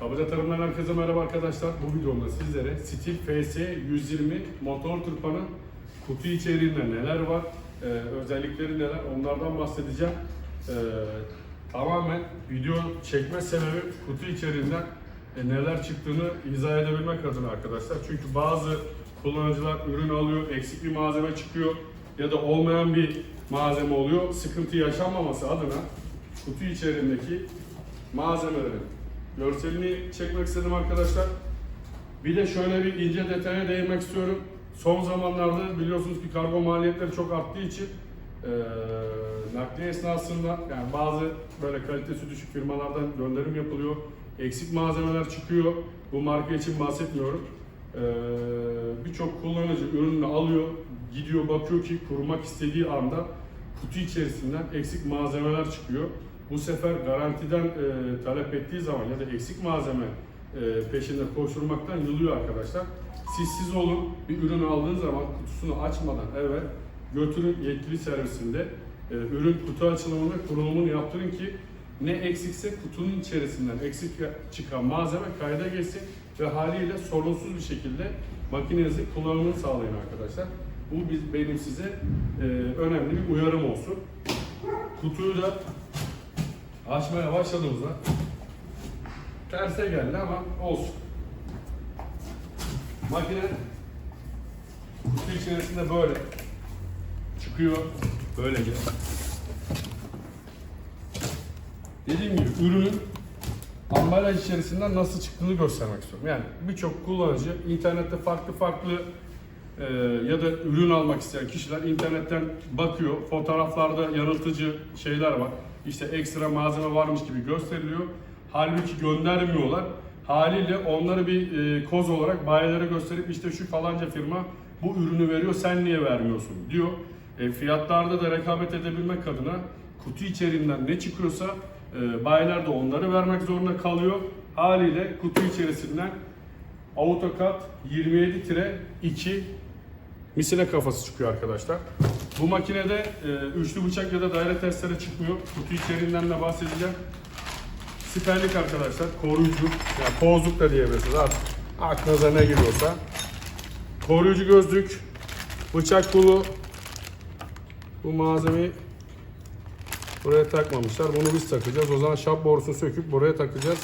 Kabaca Tarım'dan herkese merhaba arkadaşlar. Bu videomda sizlere Stil FS 120 motor tırpanın kutu içeriğinde neler var, e, özellikleri neler onlardan bahsedeceğim. E, tamamen video çekme sebebi kutu içeriğinden e, neler çıktığını izah edebilmek adına arkadaşlar. Çünkü bazı kullanıcılar ürün alıyor, eksik bir malzeme çıkıyor ya da olmayan bir malzeme oluyor. Sıkıntı yaşanmaması adına kutu içerisindeki malzemelerin görselini çekmek istedim arkadaşlar. Bir de şöyle bir ince detaya değinmek istiyorum. Son zamanlarda biliyorsunuz ki kargo maliyetleri çok arttığı için eee nakliye esnasında yani bazı böyle kalitesi düşük firmalardan gönderim yapılıyor. Eksik malzemeler çıkıyor. Bu marka için bahsetmiyorum. Eee, Birçok kullanıcı ürünü alıyor, gidiyor bakıyor ki kurmak istediği anda kutu içerisinden eksik malzemeler çıkıyor. Bu sefer garantiden e, talep ettiği zaman ya da eksik malzeme e, peşinde koşturmaktan yılıyor arkadaşlar. Siz siz olun bir ürün aldığınız zaman kutusunu açmadan evvel götürün yetkili servisinde e, ürün kutu açılımını kurulumunu yaptırın ki ne eksikse kutunun içerisinden eksik çıkan malzeme kayda geçsin ve haliyle sorunsuz bir şekilde makinenizi kullanımını sağlayın arkadaşlar. Bu benim size e, önemli bir uyarım olsun. Kutuyu da açmaya başladığımızda terse geldi ama olsun. Makine kutu içerisinde böyle çıkıyor böylece. Dediğim gibi ürünün ambalaj içerisinden nasıl çıktığını göstermek istiyorum. Yani birçok kullanıcı internette farklı farklı e, ya da ürün almak isteyen kişiler internetten bakıyor. Fotoğraflarda yanıltıcı şeyler var. İşte ekstra malzeme varmış gibi gösteriliyor. Halbuki göndermiyorlar. Haliyle onları bir e, koz olarak bayilere gösterip işte şu falanca firma bu ürünü veriyor sen niye vermiyorsun diyor. E, fiyatlarda da rekabet edebilmek adına kutu içeriğinden ne çıkıyorsa e, bayiler de onları vermek zorunda kalıyor. Haliyle kutu içerisinden AutoCAD 27-2 misine kafası çıkıyor arkadaşlar. Bu makinede e, üçlü bıçak ya da daire testere çıkmıyor. Kutu içeriğinden de bahsedeceğim. Siperlik arkadaşlar, koruyucu, yani pozluk da diyebilirsiniz artık aklınıza ne geliyorsa. Koruyucu gözlük, bıçak kolu, bu malzemeyi buraya takmamışlar. Bunu biz takacağız. O zaman şap borusunu söküp buraya takacağız.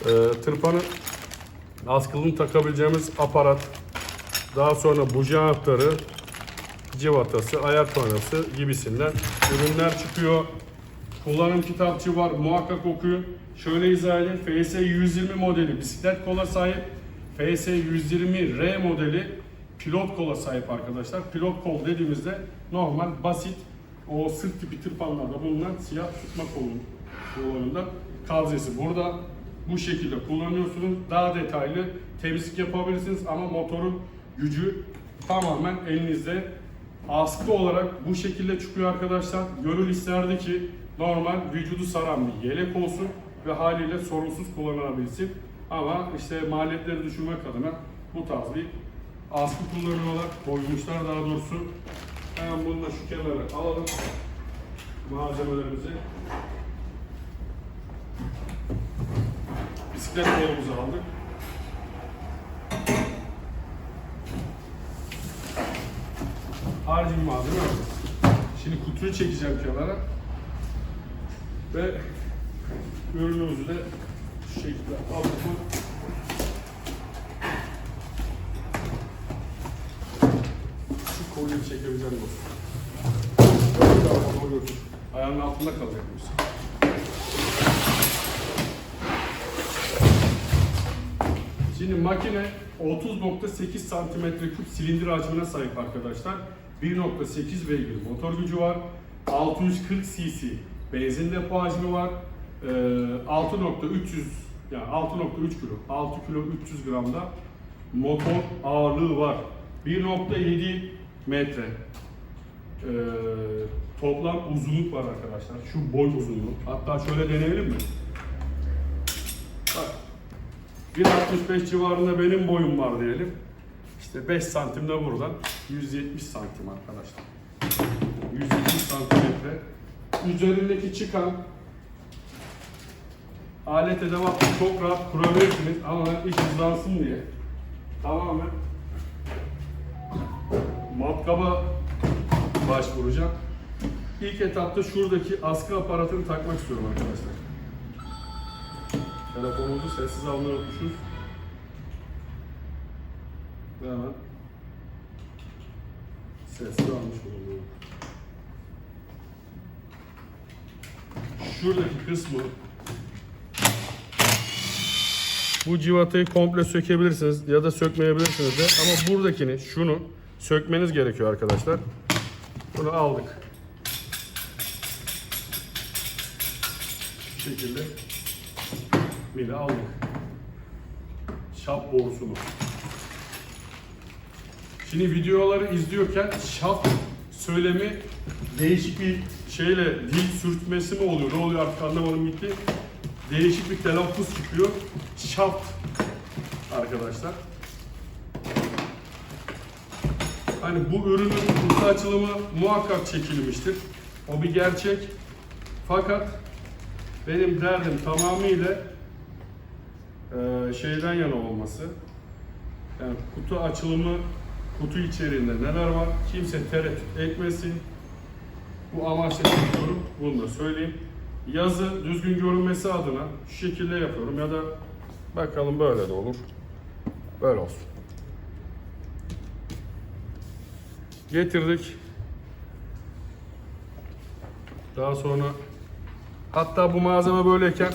Ee, tırpanın askılını takabileceğimiz aparat. Daha sonra buji anahtarı, civatası, ayar tornası gibisinden ürünler çıkıyor. Kullanım kitapçı var. Muhakkak okuyun. Şöyle izah edeyim. FS 120 modeli bisiklet kola sahip. FS 120 R modeli pilot kola sahip arkadaşlar. Pilot kol dediğimizde normal basit o sırt tipi tırpanlarda bulunan siyah tutma kolunun kollarında kabzesi. Burada bu şekilde kullanıyorsunuz. Daha detaylı temizlik yapabilirsiniz ama motorun gücü tamamen elinizde. Askı olarak bu şekilde çıkıyor arkadaşlar. Gönül isterdi ki normal vücudu saran bir yelek olsun ve haliyle sorunsuz kullanılabilsin. Ama işte maliyetleri düşürmek adına bu tarz bir askı kullanıyorlar. Koymuşlar daha doğrusu. Hemen bunu da şu kenara alalım. Malzemelerimizi. Bisiklet kolumuzu aldık. Harici bir malzeme yok. Şimdi kutuyu çekeceğim kenara. Ve ürünümüzü de şu şekilde mı şu kolyeyi çekebileceğim dostum. Böyle götür. Ayağının altında kalacak mısın? Şimdi makine 30.8 santimetre küp silindir hacmine sahip arkadaşlar. 1.8 beygir motor gücü var. 640 cc benzin depo hacmi var. Ee, 6.300 yani 6.3 kilo, 6 kilo 300 gramda motor ağırlığı var. 1.7 metre ee, toplam uzunluk var arkadaşlar. Şu boy uzunluğu. Hatta şöyle deneyelim mi? Bak. 1.65 civarında benim boyum var diyelim. İşte 5 santim de buradan 170 santim arkadaşlar. 170 santimetre. Üzerindeki çıkan alet edevatı çok rahat kurabilirsiniz ama iş hızlansın diye tamamen matkaba başvuracağım. İlk etapta şuradaki askı aparatını takmak istiyorum arkadaşlar. Telefonumuzu sessiz almayı unutmuşuz. Ve hemen sessiz almış bulunuyorum. Şuradaki kısmı bu civatayı komple sökebilirsiniz ya da sökmeyebilirsiniz de ama buradakini şunu sökmeniz gerekiyor arkadaşlar. Bunu aldık. Şu şekilde mili aldık. Şap borusunu. Şimdi videoları izliyorken şaf söylemi değişik bir şeyle dil sürtmesi mi oluyor? Ne oluyor artık anlamadım gitti. Değişik bir telaffuz çıkıyor. Şaft arkadaşlar. Hani bu ürünün kutu açılımı muhakkak çekilmiştir. O bir gerçek. Fakat benim derdim tamamıyla eee, şeyden yana olması. Yani kutu açılımı, kutu içeriğinde neler var kimse tereddüt etmesin. Bu amaçla yapıyorum. Bunu da söyleyeyim. Yazı düzgün görünmesi adına şu şekilde yapıyorum ya da bakalım böyle de olur. Böyle olsun. Getirdik. Daha sonra hatta bu malzeme böyleyken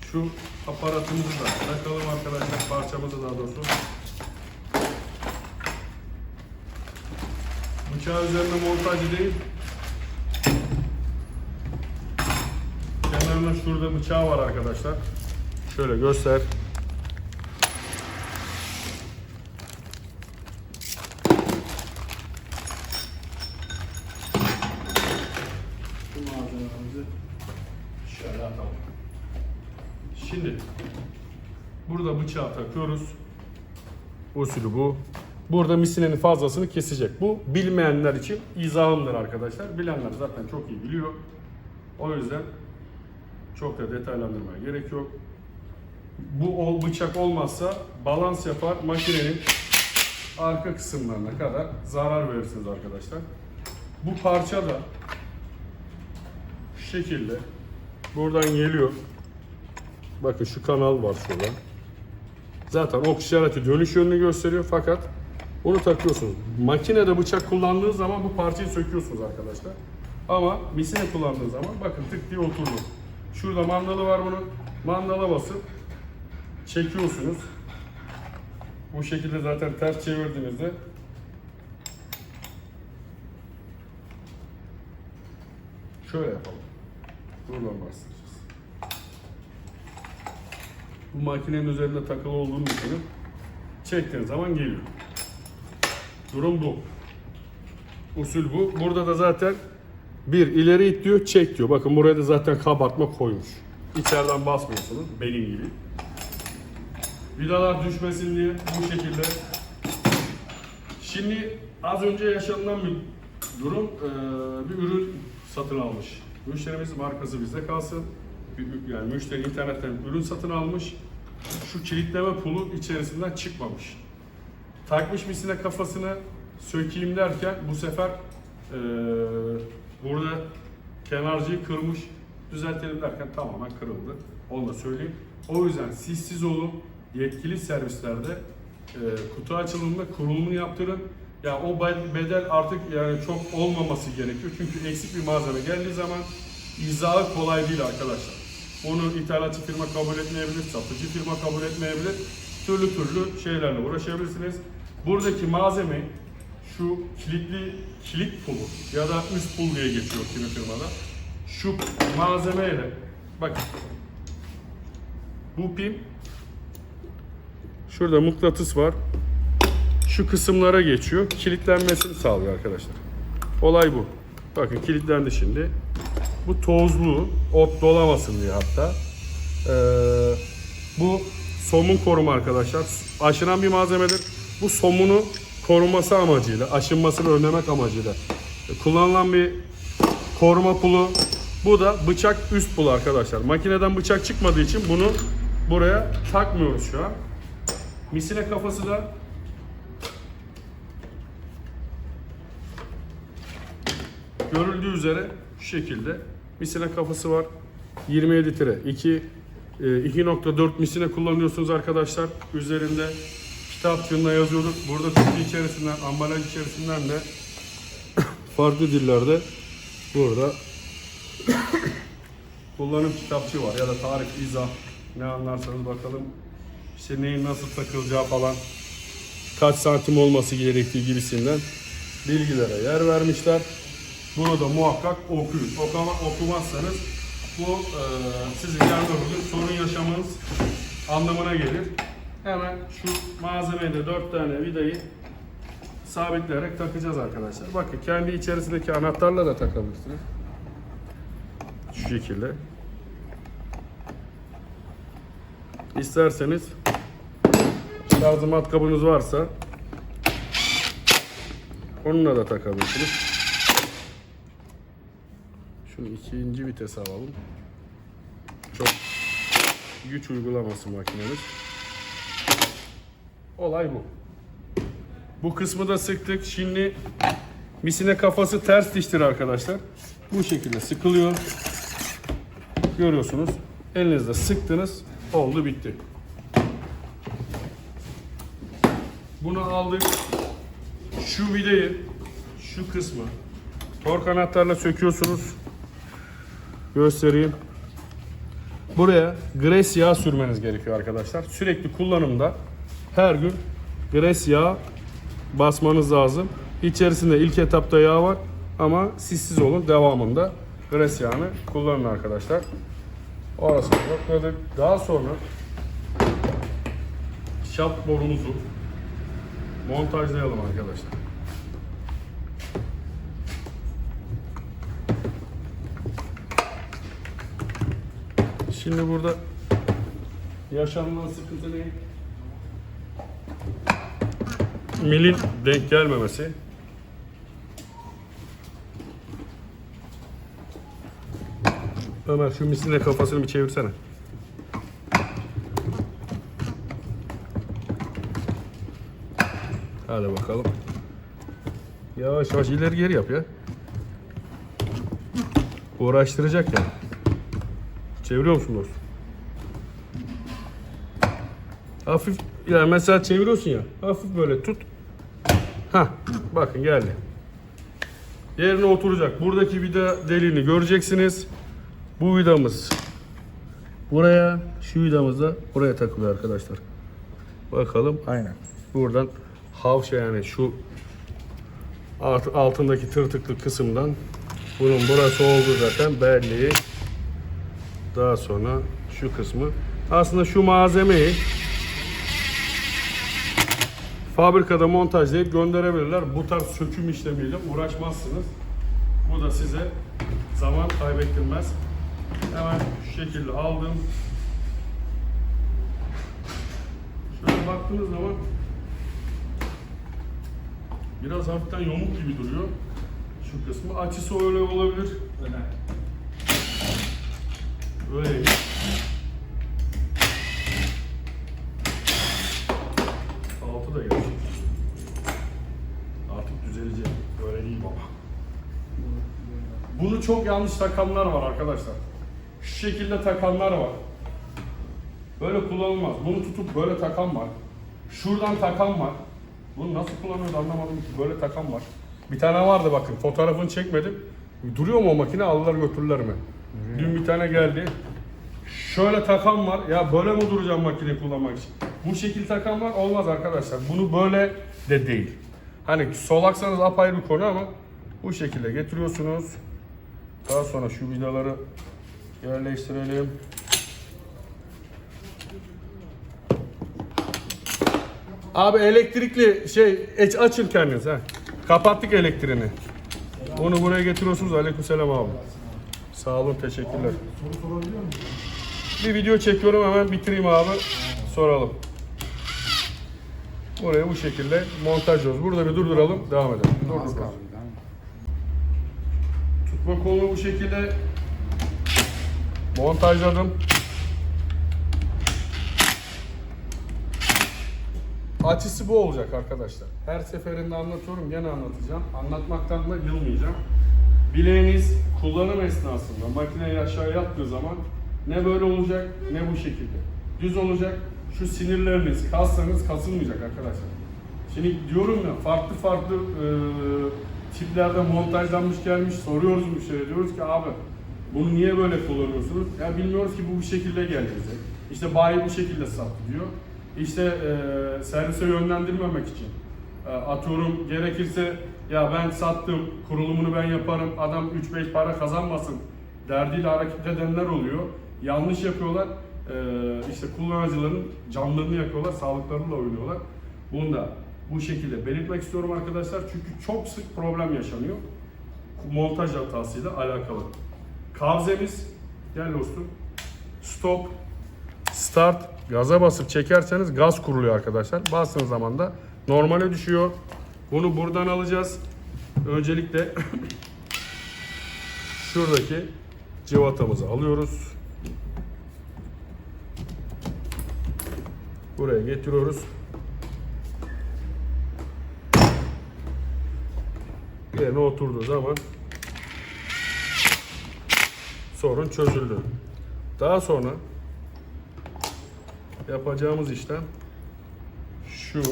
şu aparatımızı da takalım arkadaşlar parçamızı daha doğrusu. Bıçağı üzerinde montajı değil. Kenarında şurada bıçağı var arkadaşlar. Şöyle göster. Şimdi burada bıçağı takıyoruz. Usulü bu. Burada misinenin fazlasını kesecek. Bu bilmeyenler için izahımdır arkadaşlar. Bilenler zaten çok iyi biliyor. O yüzden çok da detaylandırmaya gerek yok. Bu ol, bıçak olmazsa balans yapar makinenin arka kısımlarına kadar zarar verirsiniz arkadaşlar. Bu parça da şu şekilde buradan geliyor. Bakın şu kanal var şurada. Zaten ok işareti dönüş yönünü gösteriyor fakat bunu takıyorsunuz. Makinede bıçak kullandığınız zaman bu parçayı söküyorsunuz arkadaşlar. Ama misine kullandığınız zaman bakın tık diye oturdu. Şurada mandalı var bunun. Mandala basıp çekiyorsunuz. Bu şekilde zaten ters çevirdiğinizde şöyle yapalım. Buradan bastıracağız. Bu makinenin üzerinde takılı olduğunu düşünün. Çektiğiniz zaman geliyor. Durum bu. Usul bu. Burada da zaten bir ileri it diyor, çek diyor. Bakın buraya da zaten kabartma koymuş. İçeriden basmıyorsunuz benim gibi. Vidalar düşmesin diye bu şekilde. Şimdi az önce yaşanılan bir durum. Bir ürün satın almış. Müşterimiz markası bizde kalsın. Yani müşteri internetten ürün satın almış. Şu kilitleme pulu içerisinden çıkmamış. Takmış misine kafasını sökeyim derken bu sefer eee, burada kenarcıyı kırmış. Düzeltelim derken tamamen kırıldı. Onu da söyleyeyim. O yüzden siz olun. Yetkili servislerde eee, kutu açılımında kurulumunu yaptırın. Ya o bed- bedel artık yani çok olmaması gerekiyor. Çünkü eksik bir malzeme geldiği zaman izahı kolay değil arkadaşlar. Onu ithalatçı firma kabul etmeyebilir, satıcı firma kabul etmeyebilir. Türlü türlü şeylerle uğraşabilirsiniz. Buradaki malzeme şu kilitli kilit pulu ya da üst pul diye geçiyor kimi firmada. Şu malzemeyle bakın bu pim şurada mıknatıs var. Şu kısımlara geçiyor. Kilitlenmesini sağlıyor arkadaşlar. Olay bu. Bakın kilitlendi şimdi. Bu tozlu, ot dolamasın diye hatta. Ee, bu somun koruma arkadaşlar. Aşınan bir malzemedir. Bu somunu koruması amacıyla, aşınmasını önlemek amacıyla kullanılan bir koruma pulu. Bu da bıçak üst bul arkadaşlar. Makineden bıçak çıkmadığı için bunu buraya takmıyoruz şu an. Misine kafası da görüldüğü üzere şu şekilde misine kafası var. 27 tire 2 e, 2.4 misine kullanıyorsunuz arkadaşlar. Üzerinde kitapçığında yazıyordur. Burada kutu içerisinden, ambalaj içerisinden de farklı dillerde burada kullanım kitapçığı var ya da tarif, izah ne anlarsanız bakalım işte neyin nasıl takılacağı falan kaç santim olması gerektiği gibisinden bilgilere yer vermişler. Bunu da muhakkak okuyun. Okuma, okumazsanız bu e, sizin yarın öbür sorun yaşamanız anlamına gelir. Hemen şu malzemeye de 4 tane vidayı sabitleyerek takacağız arkadaşlar. Bakın kendi içerisindeki anahtarla da takabilirsiniz. Şu şekilde. İsterseniz şarj matkabınız varsa onunla da takabilirsiniz. Şunu ikinci vitese alalım. Çok güç uygulaması makinemiz. Olay bu. Bu kısmı da sıktık. Şimdi misine kafası ters diştir arkadaşlar. Bu şekilde sıkılıyor. Görüyorsunuz. Elinizde sıktınız. Oldu bitti. Bunu aldık. Şu vidayı şu kısmı tork anahtarla söküyorsunuz. Göstereyim. Buraya gres yağı sürmeniz gerekiyor arkadaşlar. Sürekli kullanımda her gün gres yağı basmanız lazım. İçerisinde ilk etapta yağ var ama sissiz olun devamında gres yağını kullanın arkadaşlar. Orasını yokladık. Daha sonra şap borumuzu montajlayalım arkadaşlar. Şimdi burada yaşanılan sıkıntı ne? Milin denk gelmemesi. Ömer şu misine kafasını bir çevirsene. Hadi bakalım. Yavaş yavaş ileri geri yap ya. Uğraştıracak ya. Çeviriyor musun dostum? Hafif yani mesela çeviriyorsun ya. Hafif böyle tut. Ha, bakın geldi. Yerine oturacak. Buradaki vida deliğini göreceksiniz. Bu vidamız buraya, şu vidamız da buraya takılıyor arkadaşlar. Bakalım Aynen. buradan havşa yani şu alt- altındaki tırtıklı kısımdan bunun burası olduğu zaten belli. Daha sonra şu kısmı. Aslında şu malzemeyi fabrikada montajlayıp gönderebilirler. Bu tarz söküm işlemiyle uğraşmazsınız. Bu da size zaman kaybettirmez. Hemen şu şekilde aldım. Şöyle baktığınız zaman biraz hafiften yamuk gibi duruyor. Şu kısmı. Açısı öyle olabilir. Öyle. Altı da gelmiş. Artık düzelecek. Öyle değil baba. Bunu çok yanlış takanlar var arkadaşlar. Şu şekilde takanlar var. Böyle kullanılmaz. Bunu tutup böyle takan var. Şuradan takan var. Bunu nasıl kullanıyoruz anlamadım ki. Böyle takan var. Bir tane vardı bakın. Fotoğrafını çekmedim. Duruyor mu o makine? Aldılar götürdüler mi? Dün bir tane geldi. Şöyle takan var. Ya böyle mi duracağım makine kullanmak için? Bu şekil takan var. Olmaz arkadaşlar. Bunu böyle de değil. Hani solaksanız apayrı bir konu ama bu şekilde getiriyorsunuz. Daha sonra şu vidaları yerleştirelim. Abi elektrikli şey aç- açın kendiniz ha. Kapattık elektriğini. Onu buraya getiriyorsunuz. Aleykümselam abi. Sağ olun, teşekkürler. Bir video çekiyorum hemen bitireyim abi. Soralım. Buraya bu şekilde montajlıyoruz. Burada bir durduralım, devam edelim. Dur, Tutma kolunu bu şekilde montajladım. Açısı bu olacak arkadaşlar. Her seferinde anlatıyorum, gene anlatacağım. Anlatmaktan da yılmayacağım. Bileğiniz kullanım esnasında makineyi aşağı yattığı zaman ne böyle olacak ne bu şekilde. Düz olacak. Şu sinirleriniz, kaslarınız kasılmayacak arkadaşlar. Şimdi diyorum ya farklı farklı e, tiplerde montajlanmış gelmiş soruyoruz müşteriye diyoruz ki abi bunu niye böyle kullanıyorsunuz? Ya bilmiyoruz ki bu bu şekilde gelecek. İşte bayi bu şekilde sattı diyor. İşte e, servise yönlendirmemek için. E, atıyorum gerekirse ya ben sattım, kurulumunu ben yaparım, adam 3-5 para kazanmasın derdiyle hareket edenler oluyor. Yanlış yapıyorlar. E, işte kullanıcıların canlarını yakıyorlar, sağlıklarıyla oynuyorlar. Bunu da bu şekilde belirtmek istiyorum arkadaşlar. Çünkü çok sık problem yaşanıyor. Montaj hatasıyla alakalı. Kavzemiz, gel dostum. Stop, start, gaza basıp çekerseniz gaz kuruluyor arkadaşlar. Bastığınız zaman da normale düşüyor. Bunu buradan alacağız. Öncelikle şuradaki cıvatamızı alıyoruz. Buraya getiriyoruz. Yerine oturduğu zaman sorun çözüldü. Daha sonra yapacağımız işlem şu.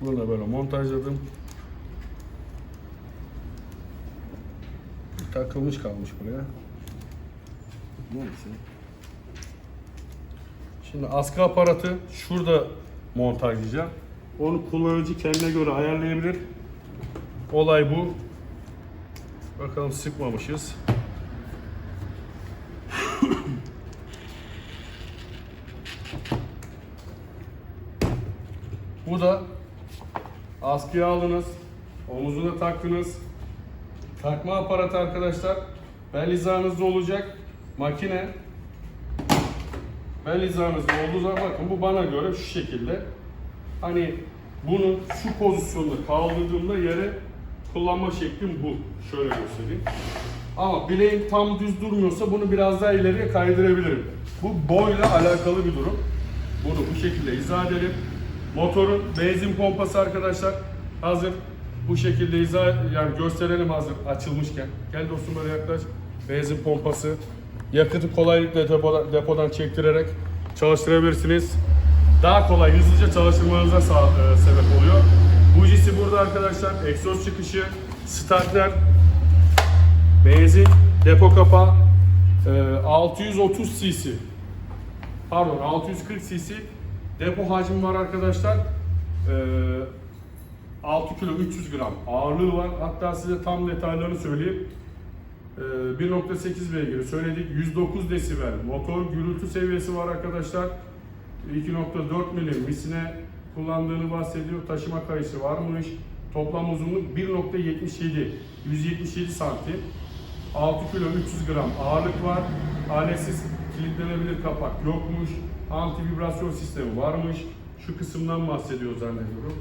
Bunu da böyle montajladım. Takılmış kalmış buraya. Neyse. Şimdi askı aparatı şurada montajlayacağım. Onu kullanıcı kendine göre ayarlayabilir. Olay bu. Bakalım sıkmamışız. bu da askıya aldınız. Omuzuna taktınız. Takma aparatı arkadaşlar. Bel hizanızda olacak. Makine bel hizanızda olduğu zaman bakın bu bana göre şu şekilde. Hani bunu şu pozisyonda kaldırdığımda yere kullanma şeklim bu. Şöyle göstereyim. Ama bileğim tam düz durmuyorsa bunu biraz daha ileriye kaydırabilirim. Bu boyla alakalı bir durum. Bunu bu şekilde izah edelim. Motorun benzin pompası arkadaşlar hazır. Bu şekilde izah yani gösterelim hazır açılmışken. Gel dostum böyle yaklaş. Benzin pompası. Yakıtı kolaylıkla depodan, depodan çektirerek çalıştırabilirsiniz. Daha kolay, hızlıca çalıştırmanıza e, sebep oluyor. Bujisi burada arkadaşlar. Egzoz çıkışı, starter, benzin, depo kapağı, e, 630 cc. Pardon 640 cc depo hacmi var arkadaşlar. E, 6 kilo 300 gram ağırlığı var. Hatta size tam detaylarını söyleyeyim. Ee, 1.8 beygir söyledik. 109 desibel motor gürültü seviyesi var arkadaşlar. 2.4 milim misine kullandığını bahsediyor. Taşıma kayısı varmış. Toplam uzunluk 1.77 177 santim. 6 kilo 300 gram ağırlık var. Aletsiz kilitlenebilir kapak yokmuş. Anti vibrasyon sistemi varmış. Şu kısımdan bahsediyor zannediyorum.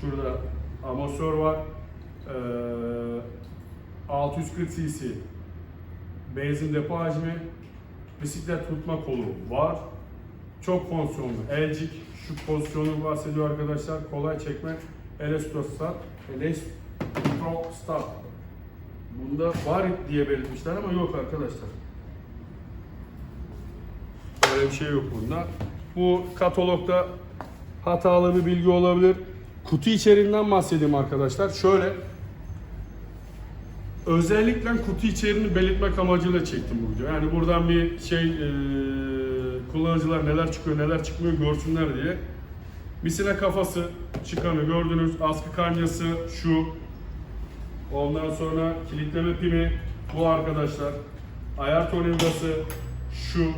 Şurada amortisör var. Ee, 640 cc benzin depo hacmi, bisiklet tutma kolu var. Çok fonksiyonlu. Elcik şu pozisyonu bahsediyor arkadaşlar. Kolay çekme. Elektro start. Bunda var diye belirtmişler ama yok arkadaşlar. Böyle bir şey yok bunda. Bu katalogda hatalı bir bilgi olabilir. Kutu içeriğinden bahsedeyim arkadaşlar. Şöyle özellikle kutu içeriğini belirtmek amacıyla çektim bu videoyu. Yani buradan bir şey e, kullanıcılar neler çıkıyor neler çıkmıyor görsünler diye. Misine kafası çıkanı gördünüz. Askı kancası şu. Ondan sonra kilitleme pimi bu arkadaşlar. Ayar tornavidası şu.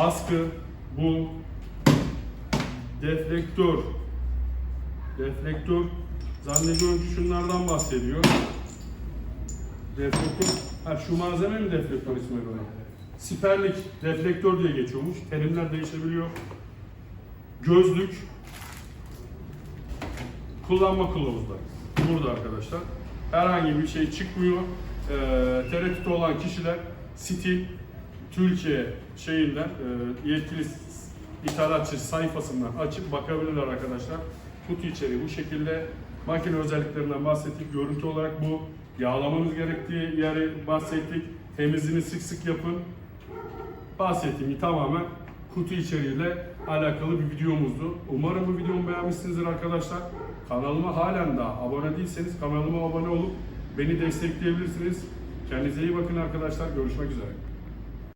Askı bu. Deflektör. Deflektör. Zannediyorum ki şunlardan bahsediyor. Deflektör, ha şu malzeme mi deflektör ismi böyle? Siperlik deflektör diye geçiyormuş. Terimler değişebiliyor. gözlük, kullanma kılavuzları. Burada arkadaşlar. Herhangi bir şey çıkmıyor. Ee, tereddütü olan kişiler Stil Türkiye şeyinden e, yetkili ithalatçı sayfasından açıp bakabilirler arkadaşlar. Kutu içeriği bu şekilde. Makine özelliklerinden bahsettik. Görüntü olarak bu. Yağlamanız gerektiği yeri bahsettik. Temizliğini sık sık yapın. Bahsettiğim tamamen kutu içeriğiyle alakalı bir videomuzdu. Umarım bu videomu beğenmişsinizdir arkadaşlar. Kanalıma halen daha abone değilseniz kanalıma abone olup beni destekleyebilirsiniz. Kendinize iyi bakın arkadaşlar. Görüşmek üzere.